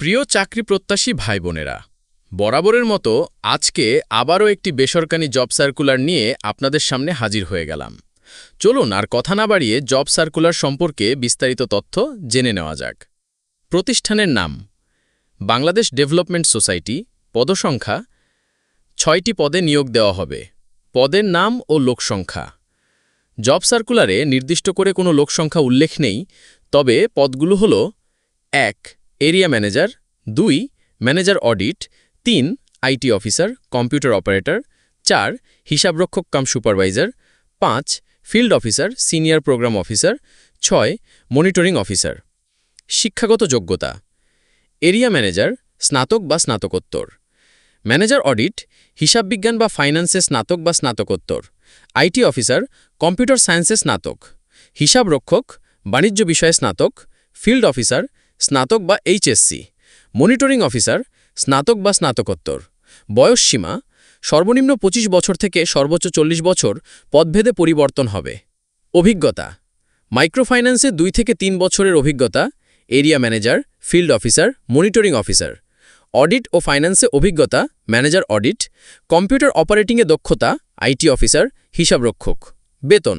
প্রিয় চাকরি প্রত্যাশী ভাই বোনেরা বরাবরের মতো আজকে আবারও একটি বেসরকারি জব সার্কুলার নিয়ে আপনাদের সামনে হাজির হয়ে গেলাম। চলুন আর কথা না বাড়িয়ে জব সার্কুলার সম্পর্কে বিস্তারিত তথ্য জেনে নেওয়া যাক। প্রতিষ্ঠানের নাম, বাংলাদেশ ডেভেলপমেন্ট সোসাইটি, পদসংখ্যা, ছয়টি পদে নিয়োগ দেওয়া হবে। পদের নাম ও লোকসংখ্যা, জব সার্কুলারে নির্দিষ্ট করে কোনো লোকসংখ্যা উল্লেখ নেই, তবে পদগুলো হল, এক এরিয়া ম্যানেজার, দুই, ম্যানেজার অডিট, তিন, আইটি অফিসার, কম্পিউটার অপারেটর, চার, হিসাবরক্ষক কাম সুপারভাইজার, পাঁচ, field officer, senior program officer, ছয়, মনিটরিং অফিসার। শিক্ষাগত যোগ্যতা। এরিয়া ম্যানেজার, স্নাতক বা স্নাতকোত্তর। ম্যানেজার অডিট হিসাববিজ্ঞান বা ফাইন্যান্সে স্নাতক বা স্নাতকোত্তর। আইটি অফিসার, কম্পিউটার সায়েন্সে স্নাতক। হিসাবরক্ষক, বাণিজ্য বিষয়ে স্নাতক। ফিল্ড অফিসার স্নাতক বা এইচএসসি মনিটরিং অফিসার, স্নাতক বা স্নাতকোত্তর। বয়সসীমা সর্বনিম্ন ২৫ বছর থেকে সর্বোচ্চ চল্লিশ বছর পদভেদে পরিবর্তন হবে। অভিজ্ঞতা, মাইক্রোফাইন্যান্সে দুই থেকে তিন বছরের অভিজ্ঞতা, area manager, field officer, monitoring officer. Audit ও ফাইন্যান্সে অভিজ্ঞতা, ম্যানেজার অডিট, কম্পিউটার অপারেটিংয়ে দক্ষতা, আইটি অফিসার, হিসাবরক্ষক। বেতন,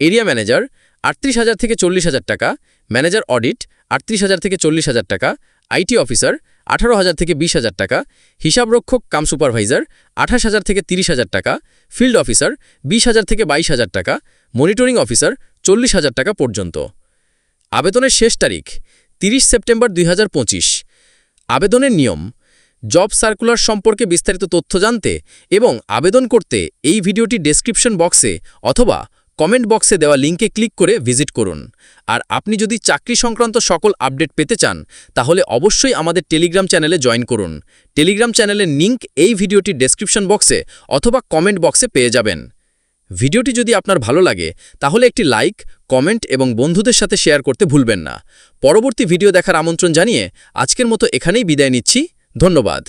এরিয়া ম্যানেজার, আটত্রিশ হাজার থেকে চল্লিশ হাজার টাকা ম্যানেজার অডিট আটত্রিশ হাজার থেকে চল্লিশ হাজার টাকা, আইটি অফিসার আঠারো হাজার থেকে বিশ হাজার টাকা, হিসাবরক্ষক কাম সুপারভাইজার আঠাশ হাজার থেকে তিরিশ হাজার টাকা, ফিল্ড অফিসার বিশ হাজার থেকে বাইশ হাজার টাকা, মনিটরিং অফিসার চল্লিশ হাজার টাকা পর্যন্ত। আবেদনের শেষ তারিখ তিরিশ সেপ্টেম্বর দুই হাজার পঁচিশ। আবেদনের নিয়ম, জব সার্কুলার সম্পর্কে বিস্তারিত তথ্য জানতে এবং আবেদন করতে এই ভিডিওটি ডেসক্রিপশন বক্সে অথবা কমেন্ট বক্সে দেওয়া লিঙ্কে ক্লিক করে ভিজিট করুন। আর আপনি যদি চাকরি সংক্রান্ত সকল আপডেট পেতে চান, তাহলে অবশ্যই আমাদের টেলিগ্রাম চ্যানেলে জয়েন করুন। টেলিগ্রাম চ্যানেলের লিঙ্ক এই ভিডিওটি ডেসক্রিপশন বক্সে অথবা কমেন্ট বক্সে পেয়ে যাবেন। ভিডিওটি যদি আপনার ভালো লাগে, তাহলে একটি লাইক, কমেন্ট এবং বন্ধুদের সাথে শেয়ার করতে ভুলবেন না। পরবর্তী ভিডিও দেখার আমন্ত্রণ জানিয়ে আজকের মতো এখানেই বিদায় নিচ্ছি। ধন্যবাদ।